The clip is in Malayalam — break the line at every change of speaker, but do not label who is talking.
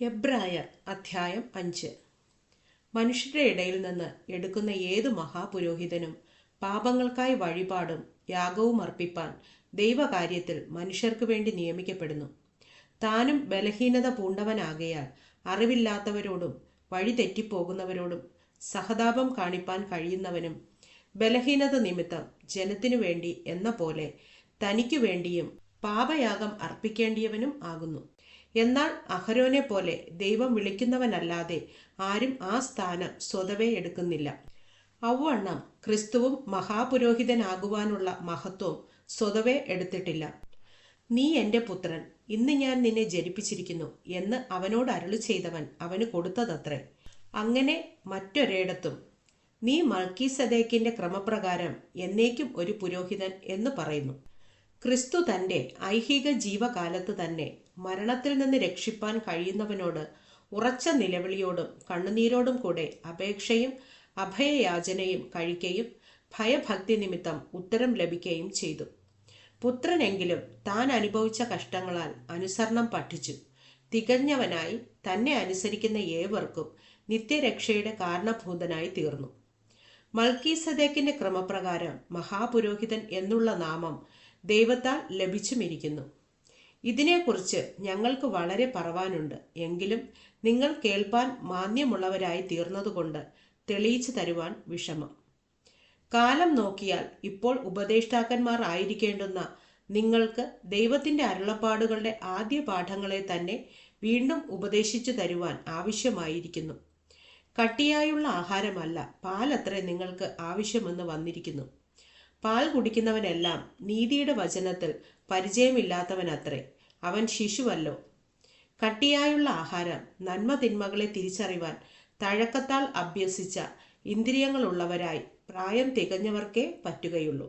എബ്രായർ അധ്യായം അഞ്ച്. മനുഷ്യരുടെ ഇടയിൽ നിന്ന് എടുക്കുന്ന ഏതു മഹാപുരോഹിതനും പാപങ്ങൾക്കായി വഴിപാടും യാഗവും അർപ്പിപ്പാൻ ദൈവകാര്യത്തിൽ മനുഷ്യർക്ക് വേണ്ടി നിയമിക്കപ്പെടുന്നു. താനും ബലഹീനത പൂണ്ടവനാകയാൽ അറിവില്ലാത്തവരോടും വഴി തെറ്റിപ്പോകുന്നവരോടും സഹതാപം കാണിപ്പാൻ കഴിയുന്നവനും ബലഹീനത നിമിത്തം ജനത്തിനു വേണ്ടി എന്ന പോലെ തനിക്കു വേണ്ടിയും പാപയാഗം അർപ്പിക്കേണ്ടിയവനും ആകുന്നു. എന്നാൽ അഹരോനെ പോലെ ദൈവം വിളിക്കുന്നവനല്ലാതെ ആരും ആ സ്ഥാനം സ്വതവേ എടുക്കുന്നില്ല. ഔവണ്ണം ക്രിസ്തുവും മഹാപുരോഹിതനാകുവാനുള്ള മഹത്വം സ്വതവേ എടുത്തിട്ടില്ല. നീ എന്റെ പുത്രൻ ഇന്ന് ഞാൻ നിന്നെ ജനിപ്പിച്ചിരിക്കുന്നു എന്ന് അവനോട് അരുളി ചെയ്തവൻ അവന് കൊടുത്തതത്രേ. അങ്ങനെ മറ്റൊരിടത്തും നീ മൽക്കീസദേക്കിന്റെ ക്രമപ്രകാരം എന്നേക്കും ഒരു പുരോഹിതൻ എന്ന് പറയുന്നു. ക്രിസ്തു തന്റെ ഐഹിക ജീവകാലത്ത് തന്നെ മരണത്തിൽ നിന്ന് രക്ഷിപ്പാൻ കഴിയുന്നവനോട് ഉറച്ച നിലവിളിയോടും കണ്ണുനീരോടും കൂടെ അപേക്ഷയും അഭയയാചനയും കഴിക്കുകയും ഭയഭക്തി നിമിത്തം ഉത്തരം ലഭിക്കുകയും ചെയ്തു. പുത്രനെങ്കിലും താൻ അനുഭവിച്ച കഷ്ടങ്ങളാൽ അനുസരണം പഠിച്ചു. തികഞ്ഞവനായി തന്നെ അനുസരിക്കുന്ന ഏവർക്കും നിത്യരക്ഷയുടെ കാരണഭൂതനായി തീർന്നു. മൽക്കീസദേക്കിന്റെ ക്രമപ്രകാരം മഹാപുരോഹിതൻ എന്നുള്ള നാമം ദൈവത്താൽ ലഭിച്ചുമിരിക്കുന്നു. ഇതിനെക്കുറിച്ച് ഞങ്ങൾക്ക് വളരെ പറവാനുണ്ട്. എങ്കിലും നിങ്ങൾ കേൾപ്പാൻ മാന്യമുള്ളവരായി തീർന്നതുകൊണ്ട് തെളിയിച്ചു തരുവാൻ വിഷമം. കാലം നോക്കിയാൽ ഇപ്പോൾ ഉപദേഷ്ടാക്കന്മാർ ആയിരിക്കേണ്ടുന്ന നിങ്ങൾക്ക് ദൈവത്തിന്റെ അരുളപ്പാടുകളുടെ ആദ്യ പാഠങ്ങളെ തന്നെ വീണ്ടും ഉപദേശിച്ചു തരുവാൻ ആവശ്യമായിരിക്കുന്നു. കട്ടിയായുള്ള ആഹാരമല്ല പാലത്രേ നിങ്ങൾക്ക് ആവശ്യമെന്ന് വന്നിരിക്കുന്നു. പാൽ കുടിക്കുന്നവനെല്ലാം നീതിയുടെ വചനത്തിൽ പരിചയമില്ലാത്തവനത്രേ അവൻ ശിശുവല്ലോ. കട്ടിയായുള്ള ആഹാരം നന്മ തിന്മകളെ തിരിച്ചറിവാൻ തഴക്കത്താൽ അഭ്യസിച്ച ഇന്ദ്രിയങ്ങളുള്ളവരായി പ്രായം തികഞ്ഞവർക്കേ പറ്റുകയുള്ളൂ.